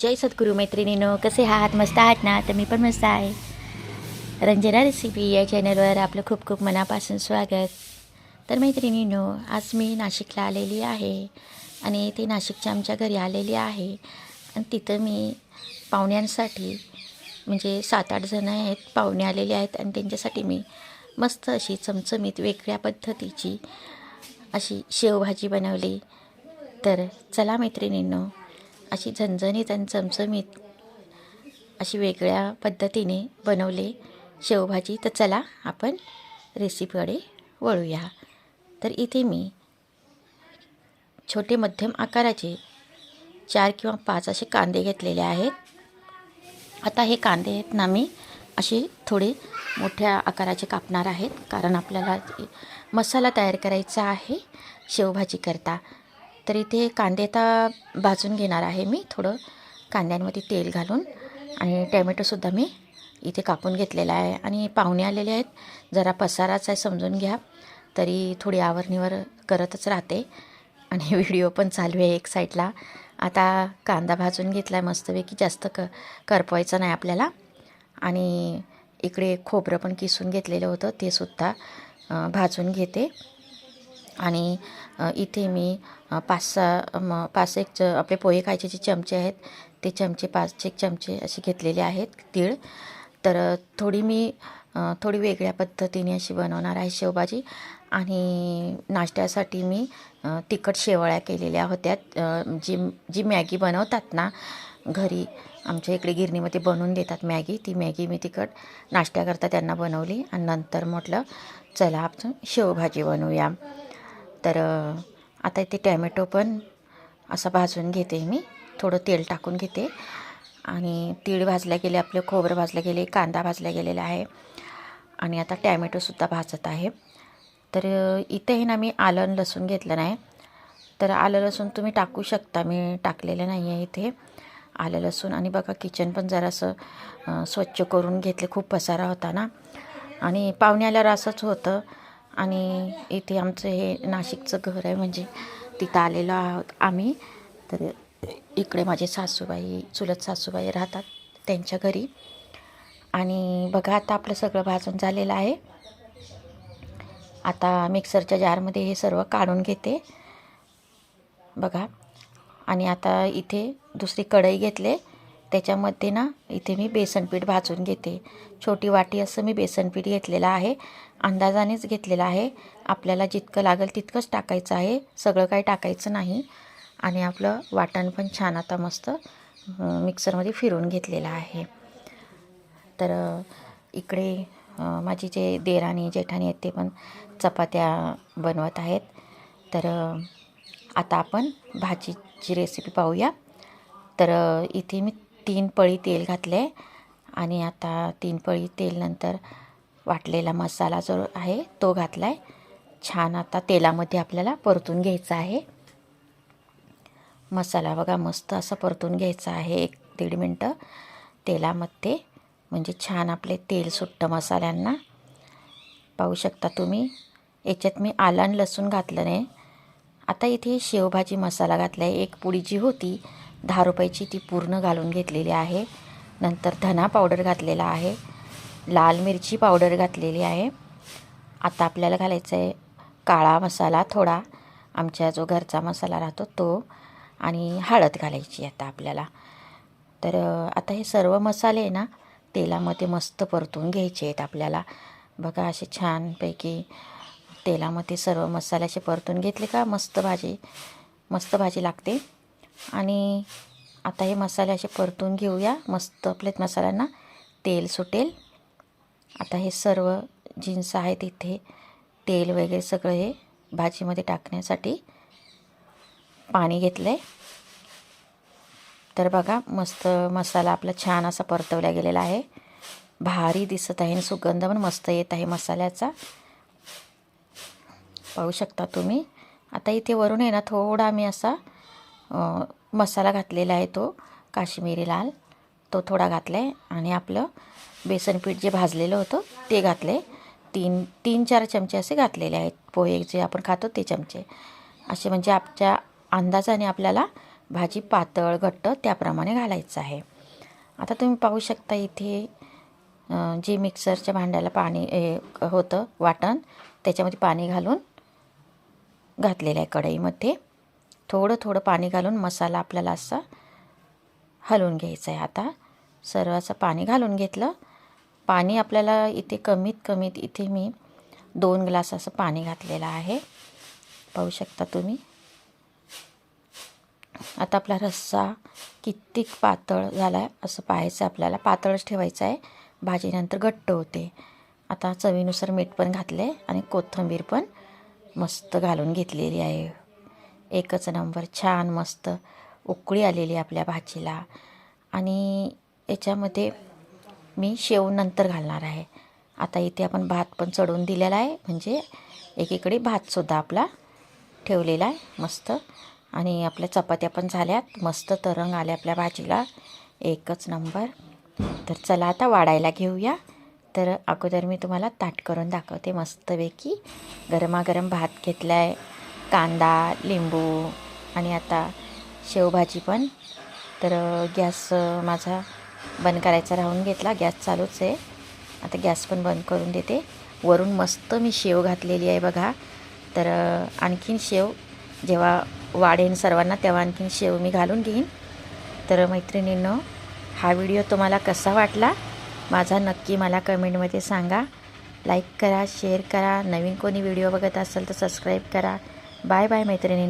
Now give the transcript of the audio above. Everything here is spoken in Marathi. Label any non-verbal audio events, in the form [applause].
जय सद्गुरू मैत्रिणीनो कसे आहात? मस्त आहात ना? तर मी पण मस्त आहे. रंजना रेसिपी या चॅनलवर आपलं खूप खूप मनापासून स्वागत. तर मैत्रिणीनो आज मी नाशिकला आलेली आहे आणि ते नाशिकच्या आमच्या घरी आलेली आहे. आणि तिथं मी पाहुण्यांसाठी म्हणजे सात आठ जणं आहेत पाहुणे आलेले आहेत आणि त्यांच्यासाठी मी मस्त अशी चमचमीत वेगळ्या पद्धतीची अशी शेवभाजी बनवली. तर चला मैत्रिणींनो अशी झणझणीत आणि चमचमीत अशी वेगळ्या पद्धतीने बनवले शेवभाजी. तर चला आपण रेसिपीकडे वळूया. तर इथे मी छोटे मध्यम आकाराचे चार किंवा पाच असे कांदे घेतलेले आहेत. आता हे कांदे आहेत ना मी असे थोडे मोठ्या आकाराचे कापणार आहेत. कारण आपल्याला मसाला तयार करायचा आहे शेवभाजी करता तर इथे कांदे आता भाजून घेणार आहे मी थोडं. कांद्यांमध्ये तेल घालून आणि टॅमॅटोसुद्धा मी इथे कापून घेतलेला आहे. आणि पाहुणे आलेले आहेत. जरा पसाराच आहे समजून घ्या. तरी थोडी आवरणीवर करतच राहते. आणि [laughs] व्हिडिओ पण चालू आहे एक साईडला. आता कांदा भाजून घेतला आहे मस्तपैकी. जास्त क करपवायचं नाही आपल्याला. आणि इकडे खोबरं पण किसून घेतलेलं होतं. ते सुद्धा भाजून घेते. आणि इथे मी पाच सहा म पाच एक च आपले पोहे खायचे जे चमचे आहेत ते चमचे पाच एक चमचे असे घेतलेले आहेत तीळ. तर थोडी मी थोडी वेगळ्या पद्धतीने अशी बनवणार आहे शेवभाजी. आणि नाश्त्यासाठी मी तिखट शेवळ्या केलेल्या होत्या. जी जी मॅगी बनवतात ना घरी आमच्या इकडे गिरणीमध्ये बनवून देतात मॅगी ती मॅगी मी तिखट नाश्त्याकरता त्यांना बनवली. आणि नंतर म्हटलं चला आपण शेवभाजी बनवूया. तर आता इथे टॅमॅटो पण असा भाजून घेते मी. थोडं तेल टाकून घेते. आणि तीळ भाजल्या गेले आपले खोबरं भाजलं गेले कांदा भाजला गेलेला आहे. आणि आता टॅमॅटोसुद्धा भाजत आहे. तर इथेही इथे हे ना मी आलं लसूण घेतलं नाही. तर आलं लसूण तुम्ही टाकू शकता. मी टाकलेलं नाही आहे इथे. आलं लसूण आणि बघा किचन पण जरासं स्वच्छ करून घेतले. खूप पसारा होता ना. आणि पाहुणे आल्यावर असंच होतं. आणि इथे आमचं हे नाशिकचं घर आहे म्हणजे तिथं आलेलो आहोत आम्ही. तर इकडे माझे सासूबाई चुलत सासूबाई राहतात त्यांच्या घरी. आणि बघा आता आपलं सगळं भाजून झालेलं आहे. आता मिक्सरच्या जारमध्ये हे सर्व काढून घेते. बघा. आणि आता इथे दुसरी कढई घेतले. त्याच्यामध्ये ना इथे मी बेसनपीठ भाजून घेते. छोटी वाटी असं मी बेसनपीठ घेतलेलं आहे. अंदाजानेच घेतलेलं आहे. आपल्याला जितकं लागेल तितकंच टाकायचं आहे. सगळं काही टाकायचं नाही. आणि आपलं वाटण पण छान आता मस्त मिक्सरमध्ये फिरून घेतलेलं आहे. तर इकडे माझी जे देराणी जेठाणी आहेत ते पण चपात्या बनवत आहेत. तर आता आपण भाजीची रेसिपी पाहूया. तर इथे मी तीन पळी तेल घातले आणि आता तीन पळी तेल नंतर वाटलेला मसाला जो आहे तो घातला आहे छान आता तेलामध्ये आपल्याला परतून घ्यायचा आहे. मसाला बघा मस्त असा परतून घ्यायचा आहे एक दीड मिनटं तेलामध्ये. म्हणजे छान आपले तेल सुट्टं मसाल्यांना. पाहू शकता तुम्ही. याच्यात मी आलं आणि लसूण घातलं नाही. आता इथे शेवभाजी मसाला घातला आहे एक पुडी जी होती दहा रुपयाची ती पूर्ण घालून घेतलेली आहे. नंतर धना पावडर घातलेला आहे. लाल मिरची पावडर घातलेली आहे. आता आपल्याला घालायचं आहे काळा मसाला थोडा. आमच्या जो घरचा मसाला राहतो तो. आणि हळद घालायची आता आपल्याला. तर आता हे सर्व मसाले आहे ना तेलामध्ये मस्त परतून घ्यायचे आहेत आपल्याला. बघा असे छानपैकी तेलामध्ये सर्व मसाल्याचे परतून घेतले का? मस्त भाजी मस्त भाजी लागते. आणि आता हे मसाले असे परतून घेऊया. मस्त आपल्यात मसाल्यांना तेल सुटेल. आता हे सर्व जिन्स आहेत इथे तेल वगैरे सगळं हे भाजीमध्ये टाकण्यासाठी पाणी घेतलं आहे तर बघा मस्त मसाला आपला छान असा परतवला गेलेला आहे. भारी दिसत आहे आणि सुगंध पण मस्त येत आहे मसाल्याचा. पाहू शकता तुम्ही. आता इथे वरून आहे ना थोडा मी असा मसाला घातलेला आहे तो काश्मीरी लाल. तो थोडा घातला आहे आणि आपलं बेसन पीठ जे भाजलेलं होतं ते घातलं आहे तीन तीन चार चमचे असे घातलेले आहेत. पोहे जे आपण खातो ते चमचे. असे म्हणजे आपच्या अंदाजाने आपल्याला भाजी पातळ घट्ट त्याप्रमाणे घालायचं आहे. आता तुम्ही पाहू शकता इथे जे मिक्सरच्या भांड्याला पाणी ए, होतं वाटण त्याच्यामध्ये पाणी घालून घातलेलं आहे कढईमध्ये. थोडं थोडं पाणी घालून मसाला आपल्याला असा हलवून घ्यायचा आहे आता. सर्व असं पाणी घालून घेतलं. पाणी आपल्याला इथे कमीत कमीत इथे मी दोन ग्लास असं पाणी घातलेलं आहे. पाहू शकता तुम्ही. आता आपला रस्सा कित्येक पातळ झाला आहे असं पाहायचं आपल्याला. पातळच ठेवायचं आहे. भाजीनंतर घट्ट होते. आता चवीनुसार मीठ पण घातले आणि कोथिंबीर पण मस्त घालून घेतलेली आहे. एकच नंबर छान मस्त उकळी आलेली आपल्या भाजीला. आणि याच्यामध्ये मी शेव नंतर घालणार आहे. आता इथे आपण भात पण चढवून दिलेला आहे. म्हणजे एकीकडे भातसुद्धा आपला ठेवलेला आहे मस्त. आणि आपल्या चपात्या पण झाल्यात. मस्त तरंग आले आपल्या भाजीला. एकच नंबर. तर चला आता वाढायला घेऊया. तर अगोदर मी तुम्हाला ताट करून दाखवते मस्तपैकी. गरमागरम भात घेतला आहे कांदा लिंबू आणि आता शेवभाजी पण. तर गॅस माझा बंद करायचा राहून घेतला. गॅस चालूच आहे. आता गॅस पण बंद करून देते. वरून मस्त मी शेव घातलेली आहे बघा. तर आणखीन शेव जेव्हा वाढेन सर्वांना तेव्हा आणखीन शेव मी घालून घेईन. तर मैत्रिणींनो हा व्हिडिओ तुम्हाला कसा वाटला? माझा नक्की मला कमेंटमध्ये सांगा. लाईक करा शेअर करा. नवीन कोणी व्हिडिओ बघत असेल तर सबस्क्राईब करा. बाय बाय मैत्रिणींनो